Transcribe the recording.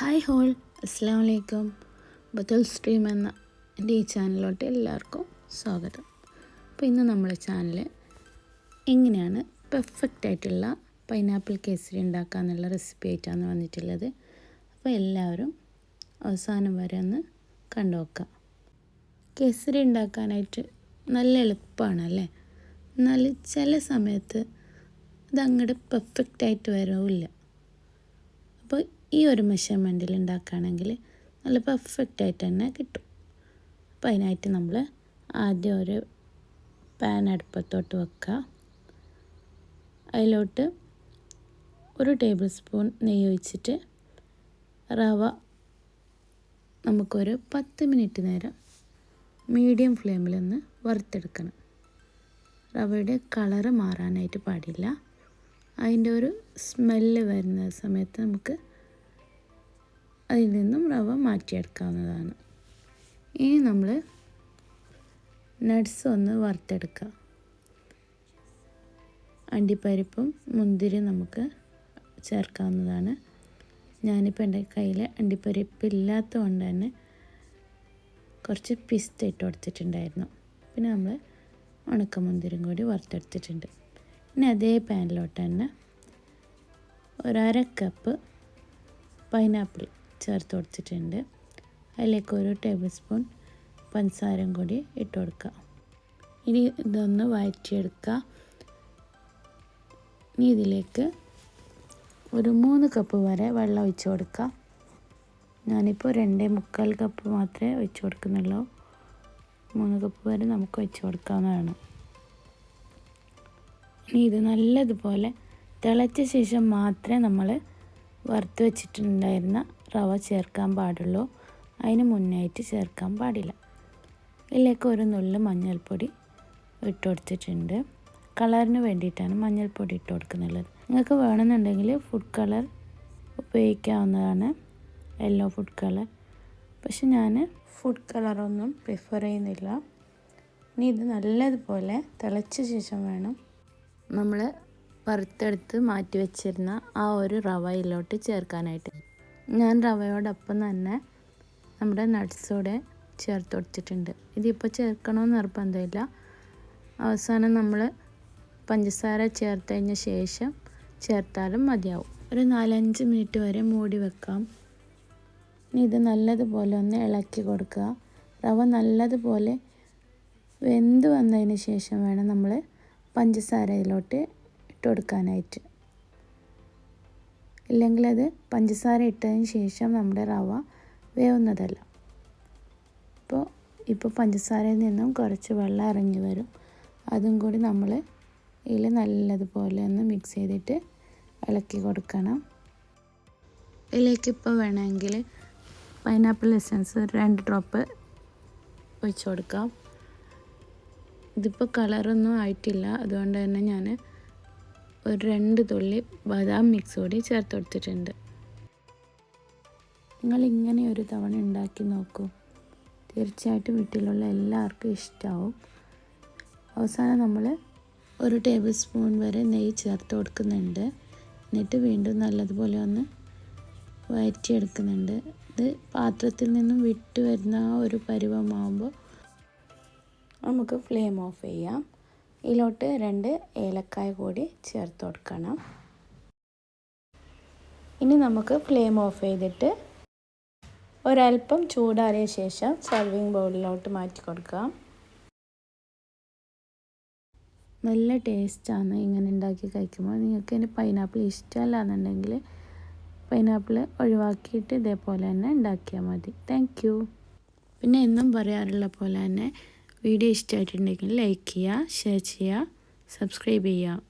Hi whole അസ്സാം വലൈക്കും ബദൽ സ്ട്രീം എന്ന എന്റെ ഈ ചാനലിലോട്ട് എല്ലാവർക്കും സ്വാഗതം. അപ്പോൾ ഇന്ന് നമ്മുടെ ചാനൽ എങ്ങനെയാണ് പെർഫെക്റ്റ് ആയിട്ടുള്ള പൈനാപ്പിൾ കേസരി ഉണ്ടാക്കുക എന്നുള്ള റെസിപ്പി ആയിട്ടാണ് വന്നിട്ടുള്ളത്. അപ്പോൾ എല്ലാവരും അവസാനം വരെ ഒന്ന് കണ്ടു കേസരി ഉണ്ടാക്കാനായിട്ട് നല്ല എളുപ്പമാണ് അല്ലേ? എന്നാൽ ചില സമയത്ത് അത് അങ്ങോട്ട് പെർഫെക്റ്റ് ആയിട്ട് വരില്ല അപ്പോൾ ഈ ഒരു മെഷർമെന്റിൽ ഉണ്ടാക്കുകയാണെങ്കിൽ നല്ല പെർഫെക്റ്റ് ആയിട്ട് തന്നെ കിട്ടും. അപ്പോൾ അതിനായിട്ട് നമ്മൾ ആദ്യം ഒരു പാൻ അടുപ്പത്തോട്ട് വെക്കുക അതിലോട്ട് ഒരു ടേബിൾ സ്പൂൺ നെയ്യ് ഒഴിച്ചിട്ട് റവ നമുക്കൊരു പത്ത് മിനിറ്റ് നേരം മീഡിയം ഫ്ലെയിമിൽ ഒന്ന് വറുത്തെടുക്കണം. റവയുടെ കളറ് മാറാനായിട്ട് പാടില്ല. അതിന്റെ ഒരു സ്മെല്ല് വരുന്ന സമയത്ത് നമുക്ക് അതിൽ നിന്നും റവ മാറ്റിയെടുക്കാവുന്നതാണ്. ഇനി നമ്മൾ നട്ട്സ് ഒന്ന് വറുത്തെടുക്കുക അണ്ടിപ്പരിപ്പും മുന്തിരി നമുക്ക് ചേർക്കാവുന്നതാണ്. ഞാനിപ്പോൾ എന്റെ കയ്യിൽ അണ്ടിപ്പരിപ്പ് ഇല്ലാത്തത് കൊണ്ട് തന്നെ കുറച്ച് പിസ്ത ഇട്ട് കൊടുത്തിട്ടുണ്ടായിരുന്നു. പിന്നെ നമ്മൾ ഉണക്കമുന്തിരും കൂടി വറുത്തെടുത്തിട്ടുണ്ട്. ഇനി അതേ പാനിലോട്ട് തന്നെ ഒരര കപ്പ് പൈനാപ്പിൾ ചേർത്ത് കൊടുത്തിട്ടുണ്ട്. അതിലേക്ക് ഒരു ടേബിൾ സ്പൂൺ പഞ്ചസാരയും കൂടി ഇട്ട് കൊടുക്കുക ഇനി ഇതൊന്ന് വഴറ്റിയെടുക്കുക ഇനി ഇതിലേക്ക് ഒരു മൂന്ന് കപ്പ് വരെ വെള്ളം ഒഴിച്ച് കൊടുക്കുക ഞാനിപ്പോൾ രണ്ടേ മുക്കാൽ കപ്പ് മാത്രമേ ഒഴിച്ച് കൊടുക്കുന്നുള്ളൂ. മൂന്ന് കപ്പ് വരെ നമുക്ക് ഒഴിച്ച് കൊടുക്കാവുന്നതാണ്. ഇനി ഇത് നല്ലതുപോലെ തിളച്ച ശേഷം മാത്രമേ നമ്മൾ വറുത്ത് വെച്ചിട്ടുണ്ടായിരുന്ന റവ ചേർക്കാൻ പാടുള്ളൂ. അതിന് മുന്നായിട്ട് ചേർക്കാൻ പാടില്ല. ഇതിലേക്ക് ഒരു നുള്ളു മഞ്ഞൾപ്പൊടി ഇട്ട് കൊടുത്തിട്ടുണ്ട് കളറിന് വേണ്ടിയിട്ടാണ് മഞ്ഞൾപ്പൊടി ഇട്ട് കൊടുക്കുന്നുള്ളത് നിങ്ങൾക്ക് വേണമെന്നുണ്ടെങ്കിൽ ഫുഡ് കളർ ഉപയോഗിക്കാവുന്നതാണ്. യെല്ലോ ഫുഡ് കളർ പക്ഷെ ഞാൻ ഫുഡ് കളറൊന്നും പ്രിഫർ ചെയ്യുന്നില്ല. ഇനി ഇത് നല്ലതുപോലെ തിളച്ച ശേഷം വേണം നമ്മൾ വറുത്തെടുത്ത് മാറ്റി വെച്ചിരുന്ന ആ ഒരു റവയിലോട്ട് ചേർക്കാനായിട്ട്. ഞാൻ റവയോടൊപ്പം തന്നെ നമ്മുടെ നട്ട്സോടെ ചേർത്ത് കൊടുത്തിട്ടുണ്ട്. ഇതിപ്പോൾ ചേർക്കണമെന്ന് നിർബന്ധമില്ല. അവസാനം നമ്മൾ പഞ്ചസാര ചേർത്ത് കഴിഞ്ഞ ശേഷം ചേർത്താലും മതിയാവും. ഒരു നാലഞ്ച് മിനിറ്റ് വരെ മൂടി വെക്കാം. ഇനി ഇത് നല്ലതുപോലെ ഒന്ന് ഇളക്കി കൊടുക്കുക. റവ നല്ലതുപോലെ വെന്ത് വന്നതിന് ശേഷം വേണം നമ്മൾ പഞ്ചസാര ഇതിലോട്ട് ഇട്ട് കൊടുക്കാനായിട്ട്. ഇല്ലെങ്കിൽ അത് പഞ്ചസാര ഇട്ടതിന് ശേഷം നമ്മുടെ റവ വേവുന്നതല്ല. അപ്പോൾ ഇപ്പോൾ പഞ്ചസാരയിൽ നിന്നും കുറച്ച് വെള്ളം ഇറങ്ങി വരും. അതും കൂടി നമ്മൾ ഇതിൽ നല്ലതുപോലെ ഒന്ന് മിക്സ് ചെയ്തിട്ട് ഇളക്കി കൊടുക്കണം. ഇതിലേക്ക് ഇപ്പോൾ വേണമെങ്കിൽ പൈനാപ്പിൾ എസൻസ് രണ്ട് ഡ്രോപ്പ് ഒഴിച്ചു കൊടുക്കാം. ഇതിപ്പോൾ കളറൊന്നും ആയിട്ടില്ല. അതുകൊണ്ട് തന്നെ ഞാൻ ഒരു രണ്ട് തുള്ളി ബദാം മിക്സ് കൂടി ചേർത്ത് കൊടുത്തിട്ടുണ്ട്. നിങ്ങൾ ഇങ്ങനെ ഒരു തവണ ഉണ്ടാക്കി നോക്കൂ. തീർച്ചയായിട്ടും വീട്ടിലുള്ള എല്ലാവർക്കും ഇഷ്ടമാവും അവസാനം നമ്മൾ ഒരു ടേബിൾ സ്പൂൺ വരെ നെയ്യ് ചേർത്ത് കൊടുക്കുന്നുണ്ട്. എന്നിട്ട് വീണ്ടും നല്ലതുപോലെ ഒന്ന് വയറ്റിയെടുക്കുന്നുണ്ട്. ഇത് പാത്രത്തിൽ നിന്നും വിട്ട് വരുന്ന ആ ഒരു പരുവമാകുമ്പോൾ നമുക്ക് ഫ്ലെയിം ഓഫ് ചെയ്യാം. ഇതിലോട്ട് രണ്ട് ഏലക്കായ കൂടി ചേർത്ത് കൊടുക്കണം. ഇനി നമുക്ക് ഫ്ലെയിം ഓഫ് ചെയ്തിട്ട് ഒരൽപ്പം ചൂടാറിയ ശേഷം സർവിങ് ബൗളിലോട്ട് മാറ്റി കൊടുക്കാം. നല്ല ടേസ്റ്റാണ് ഇങ്ങനെ ഉണ്ടാക്കി കഴിക്കുമ്പോൾ. നിങ്ങൾക്ക് ഇനി പൈനാപ്പിൾ ഇഷ്ടമല്ല എന്നുണ്ടെങ്കിൽ പൈനാപ്പിൾ ഒഴിവാക്കിയിട്ട് ഇതേപോലെ തന്നെ ഉണ്ടാക്കിയാൽ മതി. താങ്ക് പിന്നെ എന്നും പറയാറുള്ള പോലെ തന്നെ വീഡിയോ ഇഷ്ടമായിട്ടുണ്ടെങ്കിൽ ലൈക്ക് ചെയ്യുക ഷെയർ ചെയ്യുക സബ്സ്ക്രൈബ് ചെയ്യുക.